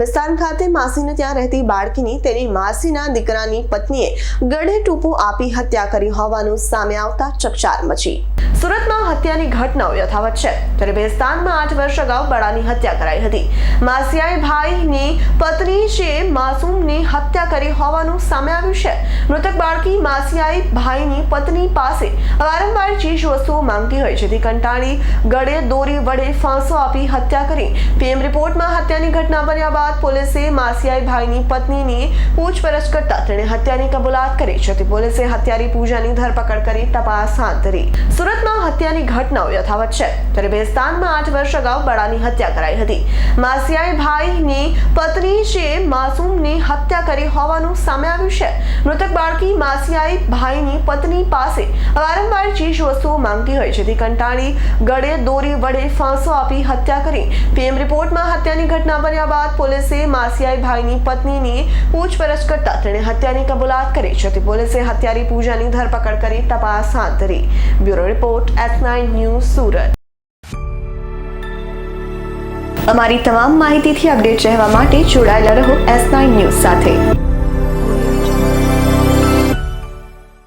વિસ્તાર ખાતે માસીને ત્યાં રહેતી બાળકીની તેની માસીના દીકરાની પત્નીએ ગળે ટૂંપો આપી હત્યા કરી હોવાનું સામે આવતા ચકચાર મચી. સુરતમાં હત્યાની ઘટનાઓ યથાવત છે. ત્યારે બેસ્તાનમાં આઠ વર્ષ અગાઉ બળાની હત્યા કરાઈ હતી. માસિયાએ ભાઈની પત્ની છે માસૂમની હત્યા કરી હોવાનું સામે આવ્યું છે. મૃતક બાળકી માસિયાએ ભાઈની પત્ની પાસે વારંવાર ચીજ વસ્તુઓ માંગતી હોય, જેથી કંટાળી ગળે દોરી વડે ફાંસો આપી હત્યા કરી. પીએમ રિપોર્ટમાં હત્યાની ઘટના બન્યા બાદ પોલીસે માસિયાએ ભાઈની પત્નીની પૂછપરછ કરતા તેણે હત્યાની કબૂલાત કરી છે. પોલીસે હત્યારી પૂજાની ધરપકડ કરી તપાસ હાથ ધરી. સુરતમાં હત્યાની ઘટનાઓ યથાવત છે. ત્યારે ભેસ્તાનમાં આઠ વર્ષ અગાઉ બળાની હત્યા કરાઈ હતી. માસિયાએ ભાઈની પત્ની છે માસૂમની હત્યા કરી હોવાનું સામે આવ્યું છે. મૃતક બાળકી માસિયાએ ભાઈની પત્ની પાસે વારંવાર ચીજ વસ્તુઓ માંગતી હોય જેથી કંટાળી, ગળે દોરી વડે ફાંસો આપી હત્યા કરી. પીએમ રિપોર્ટમાં હત્યાની ઘટના બન્યા બાદ પોલીસે માસિયાએ ભાઈની પત્નીની પૂછપરછ કરતા તેણે હત્યાની કબૂલાત કરી. છે પોલીસે હત્યારી પૂજાની ધરપકડ કરી તપાસ હાથ ધરી. Bureau report S nine news, Surat. અમારી તમામ માહિતીથી અપડેટ રહેવા માટે જોડાયેલા રહો એસ નાઇન ન્યૂઝ સાથે.